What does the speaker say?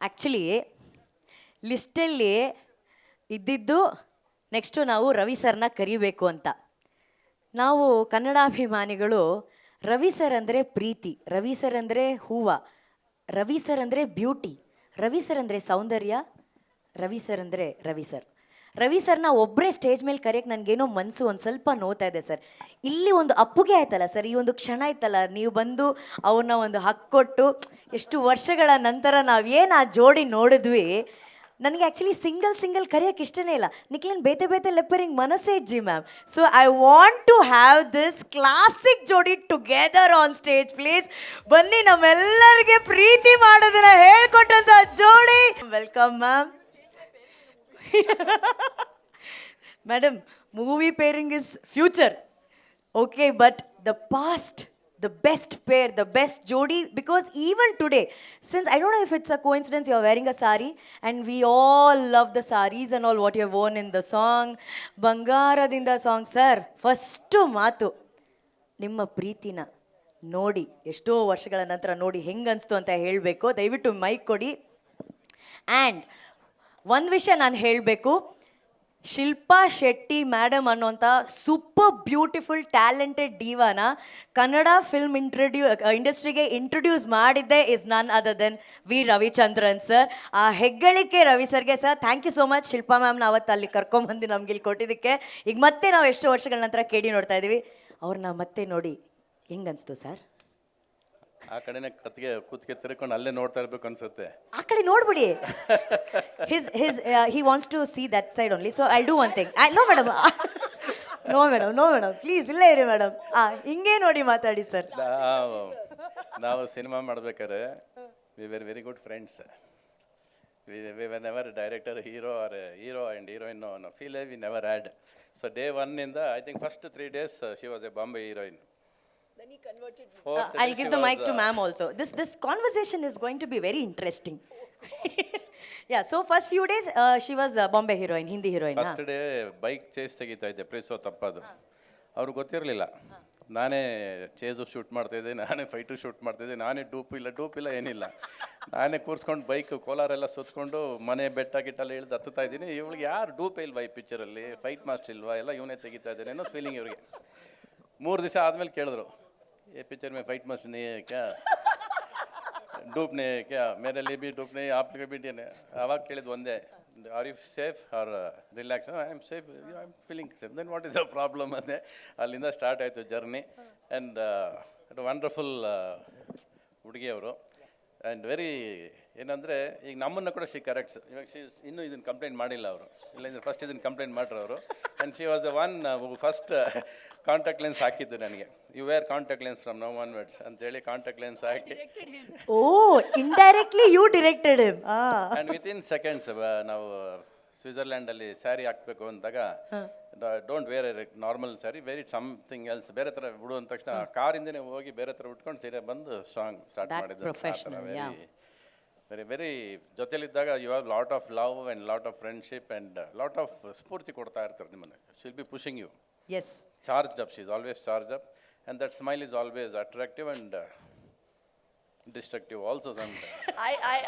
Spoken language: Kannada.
ಆ್ಯಕ್ಚುಲಿ ಲಿಸ್ಟಲ್ಲಿ ಇದ್ದಿದ್ದು ನೆಕ್ಸ್ಟು ನಾವು ರವಿ ಸರ್ನ ಕರಿಬೇಕು ಅಂತ. ನಾವು ಕನ್ನಡಾಭಿಮಾನಿಗಳು ರವಿ ಸರ್ ಅಂದರೆ ಪ್ರೀತಿ, ರವಿ ಸರ್ ಅಂದರೆ ಹೂವ, ರವಿ ಸರ್ ಅಂದರೆ ಬ್ಯೂಟಿ ರವಿ ಸರ್ ಅಂದರೆ ಸೌಂದರ್ಯ, ರವಿ ಸರ್ ಅಂದರೆ ರವಿ ಸರ್. ರವಿ ಸರ್ನ ಒಬ್ಬರೇ ಸ್ಟೇಜ್ ಮೇಲೆ ಕರೆಯಕ್ಕೆ ನನಗೇನೋ ಮನಸ್ಸು ಒಂದು ಸ್ವಲ್ಪ ನೋತಾ ಇದೆ ಸರ್. ಇಲ್ಲಿ ಒಂದು ಅಪ್ಪುಗೆ ಆಯ್ತಲ್ಲ ಸರ್, ಈ ಒಂದು ಕ್ಷಣ ಆಯ್ತಲ್ಲ ನೀವು ಬಂದು ಅವ್ರನ್ನ ಒಂದು ಹಕ್ಕೊಟ್ಟು ಎಷ್ಟು ವರ್ಷಗಳ ನಂತರ ನಾವು ಏನು ಆ ಜೋಡಿ ನೋಡಿದ್ವಿ. ನನಗೆ ಆ್ಯಕ್ಚುಲಿ ಸಿಂಗಲ್ ಸಿಂಗಲ್ ಕರೆಯೋಕೆ ಇಷ್ಟನೇ ಇಲ್ಲ. ನಿಖಿಲನ್ ಬೇತೆ ಬೇತೆ ಲೆಪ್ಪರಿಂಗ್ ಮನಸ್ಸೇ ji ma'am so I want to have this classic ಜೋಡಿ ಟುಗೆದರ್ ಆನ್ ಸ್ಟೇಜ್ ಪ್ಲೀಸ್ ಬನ್ನಿ ನಮ್ಮೆಲ್ಲರಿಗೆ ಪ್ರೀತಿ ಮಾಡೋದನ್ನ ಹೇಳ್ಕೊಟ್ಟಂತ ಜೋಡಿ. Welcome ma'am madam movie pairing is future okay but the past the the best pair the best jodi because even today since i don't know if it's a coincidence you're wearing a sari and we all love the saris and all what you've worn in the song ಬಂಗಾರದಿಂದ ಸಾಂಗ್ ಸರ್ ಫಸ್ಟು ಮಾತು ನಿಮ್ಮ ಪ್ರೀತಿನ ನೋಡಿ ಎಷ್ಟೋ ವರ್ಷಗಳ ನಂತರ ನೋಡಿ ಹೆಂಗನ್ಸ್ತು ಅಂತ ಹೇಳಬೇಕು ದಯವಿಟ್ಟು ಮೈಕ್ ಕೊಡಿ ಆ್ಯಂಡ್ ಒಂದು ವಿಷಯ ನಾನು ಹೇಳಬೇಕು. ಶಿಲ್ಪಾ ಶೆಟ್ಟಿ ಮ್ಯಾಡಮ್ ಅನ್ನೋಂಥ ಸೂಪರ್ ಬ್ಯೂಟಿಫುಲ್ ಟ್ಯಾಲೆಂಟೆಡ್ ಡಿವಾನ ಕನ್ನಡ ಫಿಲ್ಮ್ ಇಂಟ್ರಡ್ಯೂ ಇಂಡಸ್ಟ್ರಿಗೆ ಇಂಟ್ರೊಡ್ಯೂಸ್ ಮಾಡಿದ್ದೆ is none other than V. Ravichandran sir ಆ ಹೆಗ್ಗಳಿಕೆ ರವಿ ಸರ್ಗೆ sir thank you so much Shilpa ಮ್ಯಾಮ್ನ ಅವತ್ತು ಅಲ್ಲಿ ಕರ್ಕೊಂಬಂದು ನಮ್ಗೆ ಇಲ್ಲಿ ಕೊಟ್ಟಿದ್ದಕ್ಕೆ. ಈಗ ಮತ್ತೆ ನಾವು ಎಷ್ಟು ವರ್ಷಗಳ ನಂತರ ಕೇಳಿ ನೋಡ್ತಾ ಇದ್ದೀವಿ ಅವ್ರನ್ನ ಮತ್ತೆ ನೋಡಿ ಹೆಂಗನ್ಸ್ತು ಸರ್ ಆ ಕಡೆನೇ ಕತ್ಗೆ ಕೂತ್ಗೆ ತಿರ್ಕೊಂಡು ಅಲ್ಲೇ ನೋಡ್ತಾ ಇರ್ಬೇಕು ಅನ್ಸುತ್ತೆ. ಆ ಕಡೆ ನೋಡ್ಬಿಡಿ. His his he wants to see that side only so I do one thing I no madam no madam no madam please ಇಲ್ಲೇ ಇರಿ ಮೇಡಮ್ ಆ ಹಿಂಗೆ ನೋಡಿ ಮಾತಾಡಿ ಸರ್ ನಾವು ನಾವು ಸಿನಿಮಾ ಮಾಡ್ಬೇಕಾದ್ರೆ we were very good friends we we were never director hero are hero and heroine feel we never add so day ಒನ್ನಿಂದ I think first three days she was a Bombay heroine I give to mike to ma'am also conversation is conversation to going to be very interesting yeah so first few days she a Bombay heroine, Hindi heroine. First day bike chase ತೆಗಿತಾ ಇದ್ದೆ ಪ್ರೀಸೋ ತಪ್ಪದು ಅವ್ರಿಗೆ ಗೊತ್ತಿರಲಿಲ್ಲ. ನಾನೇ ಚೇಸು ಶೂಟ್ ಮಾಡ್ತಾಯಿದ್ದೆ ನಾನೇ ಫೈಟು ಶೂಟ್ ಮಾಡ್ತಾಯಿದ್ದೆ ನಾನೇ ಡೂಪ್ ಇಲ್ಲ ಡೂಪ್ ಇಲ್ಲ ಏನಿಲ್ಲ. ನಾನೇ ಕೂರಿಸ್ಕೊಂಡು ಬೈಕ್ ಕೋಲಾರೆಲ್ಲ ಸುತ್ತಕೊಂಡು ಮನೆ ಬೆಟ್ಟ ಗಿಟ್ಟೆಲ್ಲ ಇಳಿದು ಹತ್ತುತ್ತಾ ಇದ್ದೀನಿ. ಇವಳಿಗೆ ಯಾರು ಡೂಪೇ ಇಲ್ವಾ ಈ ಪಿಕ್ಚರಲ್ಲಿ ಫೈಟ್ ಮಾಸ್ಟರ್ ಇಲ್ವಾ? ಎಲ್ಲ ಇವನೇ ತೆಗಿತಾ ಇದ್ದೇನೆ ಅನ್ನೋ ಫೀಲಿಂಗ್ ಇವ್ರಿಗೆ. ಮೂರು ದಿವಸ ಆದಮೇಲೆ ಕೇಳಿದ್ರು. ಏ ಪಿಕ್ಚರ್ ಮೇ ಫೈಟ್ ಮಾಸ್ಟರ್ ನೀ ಕ್ಯಾ डूब ने क्या मेरे लिए भी डूब नहीं आप लिए भी डूब नहीं ಅವಾಗ ಕೇಳಿದ್ದು ಒಂದೇ are you safe or relax I am safe I am feeling safe then what is the problem ಅಂದೆ ಅಲ್ಲಿಂದ ಸ್ಟಾರ್ಟ್ ಆಯಿತು ಜರ್ನಿ ಆ್ಯಂಡ್ ವಂಡರ್ಫುಲ್ ಹುಡುಗಿ ಅವರು ಆ್ಯಂಡ್ ವೆರಿ ಏನಂದರೆ ಈಗ ನಮ್ಮನ್ನು ಕೂಡ ಶಿ ಕರೆಕ್ಟ್ಸ್ ಇವಾಗ ಶಿ ಇನ್ನೂ ಇದನ್ನು ಕಂಪ್ಲೇಂಟ್ ಮಾಡಿಲ್ಲ ಅವರು. ಇಲ್ಲಾಂದರೆ ಫಸ್ಟ್ ಇದನ್ನು ಕಂಪ್ಲೇಂಟ್ ಮಾಡ್ರು ಅವರು. And she was the one first contact lens ಹಾಕಿದ್ದು ನನಗೆ. You wear contact lens from no one words ಅಂತೇಳಿ ಕಾಂಟ್ಯಾಕ್ಟ್ ಲೆನ್ಸ್ ಹಾಕಿ. ಓ indirectly you directed and with and within seconds ನಾವು ಸ್ವಿಟ್ಜರ್ಲ್ಯಾಂಡಲ್ಲಿ ಸ್ಯಾರಿ ಹಾಕ್ಬೇಕು ಅಂದಾಗ don't wear normal sari very something else ಬೇರೆ ಥರ ಬಿಡು ಅಂದ ತಕ್ಷಣ ಕಾರಿಂದನೇ ಹೋಗಿ ಬೇರೆ ಥರ ಉಟ್ಕೊಂಡು ಸೀರೆ ಬಂದು ಸಾಂಗ್ ಸ್ಟಾರ್ಟ್ ಮಾಡಿದ್ರು ಮಾಡಿದ್ದು. Very very ಜೊತೆಲಿದ್ದಾಗ you have lot of love and lot of friendship and lot of ಸ್ಫೂರ್ತಿ ಕೊಡ್ತಾ ಇರ್ತಾರೆ ನಿಮ್ಮನ್ನು. She'll be pushing us charge up she is always charge up and that smile is always attractive and destructive also some I I